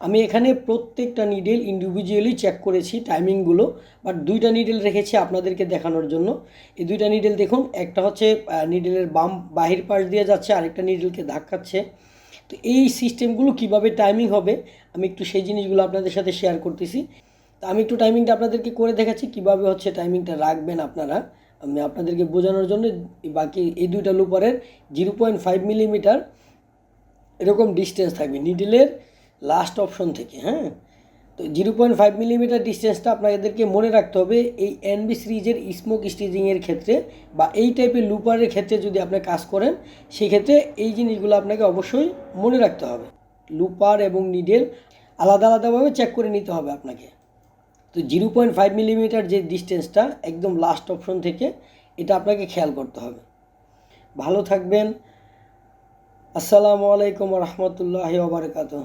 আমি এখানে প্রত্যেকটা নিডেল ইন্ডিভিজুয়ালি চেক করেছি টাইমিংগুলো বাট দুইটা নিডেল রেখেছি আপনাদেরকে দেখানোর জন্য। এই দুইটা নিডেল দেখুন, একটা হচ্ছে নিডেলের বাম বাহির পাশ দিয়ে যাচ্ছে, আরেকটা নিডেলকে ধাক্কাচ্ছে। তো এই সিস্টেমগুলো কীভাবে টাইমিং হবে, আমি একটু সেই জিনিসগুলো আপনাদের সাথে শেয়ার করতেছি। তো আমি একটু টাইমিংটা আপনাদেরকে করে দেখাচ্ছি, কীভাবে হচ্ছে টাইমিংটা রাখবেন আপনারা। আমি আপনাদেরকে বোঝানোর জন্য বাকি এই দুইটা লুপারের জিরো পয়েন্ট ফাইভ মিলিমিটার এরকম ডিস্টেন্স থাকবে। নিডেলের লাস্ট অপশন থেকে হ্যাঁ? তো জিরো পয়েন্ট ফাইভ মিলিমিটার ডিস্টেন্সটা আপনাদেরকে মনে রাখতে হবে, এই এনবি সিরিজের স্মোক স্টিচিংয়ের ক্ষেত্রে বা এই টাইপের লুপারের ক্ষেত্রে যদি আপনি কাজ করেন, সেক্ষেত্রে এই জিনিসগুলো আপনাকে অবশ্যই মনে রাখতে হবে। লুপার এবং নিডেল আলাদা আলাদাভাবে চেক করে নিতে হবে আপনাকে। তো জিরো পয়েন্ট ফাইভ মিলিমিটার যে ডিস্টেন্সটা একদম লাস্ট অপশন থেকে, এটা আপনাকে খেয়াল করতে হবে। ভালো থাকবেন। আসসালামু আলাইকুম রহমতুল্লাহ বারকাতুহ।